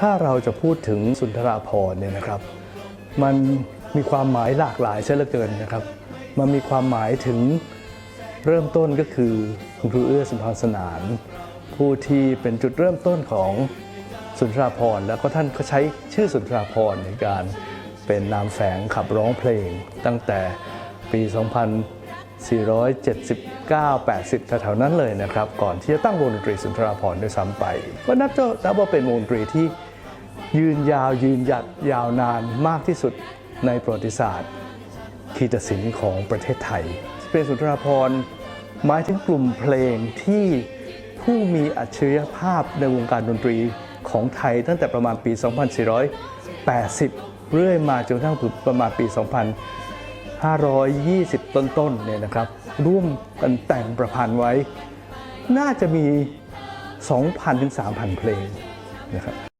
ถ้าเราจะพูดถึงสุนทราภรณ์เนี่ยนะครับ มันมีความหมายหลากหลายเช่นเหลือเกินนะครับ มันมีความหมายถึงเริ่มต้นก็คือคุณครูเอื้อสุนทรสนาน ผู้ที่เป็นจุดเริ่มต้นของสุนทราภรณ์แล้วก็ท่านก็ใช้ชื่อสุนทราภรณ์ในการเป็นนามแฝงขับร้องเพลงตั้งแต่ปี 479-80แถวๆนั้นเลยนะครับ ก่อนที่จะตั้งวงดนตรีสุนทราภรณ์ด้วยซ้ำไป ก็นับจะนับว่าเป็นวงดนตรีที่ยืนยาวยืนหยัดยาวนานมากที่สุดในประวัติศาสตร์คีตศิลป์ของประเทศไทย เป็นสุนทรภรณ์หมายถึงกลุ่มเพลงที่ผู้มีอัจฉริยภาพในวงการดนตรีของไทยตั้งแต่ประมาณปี 2480 เรื่อยมาจนกระทั่งถึงประมาณปี 520 ต้นๆเนี่ยนะครับ ร่วมกันแต่งประพันธ์ไว้ น่าจะมี 2,000-3,000 เพลงนะครับ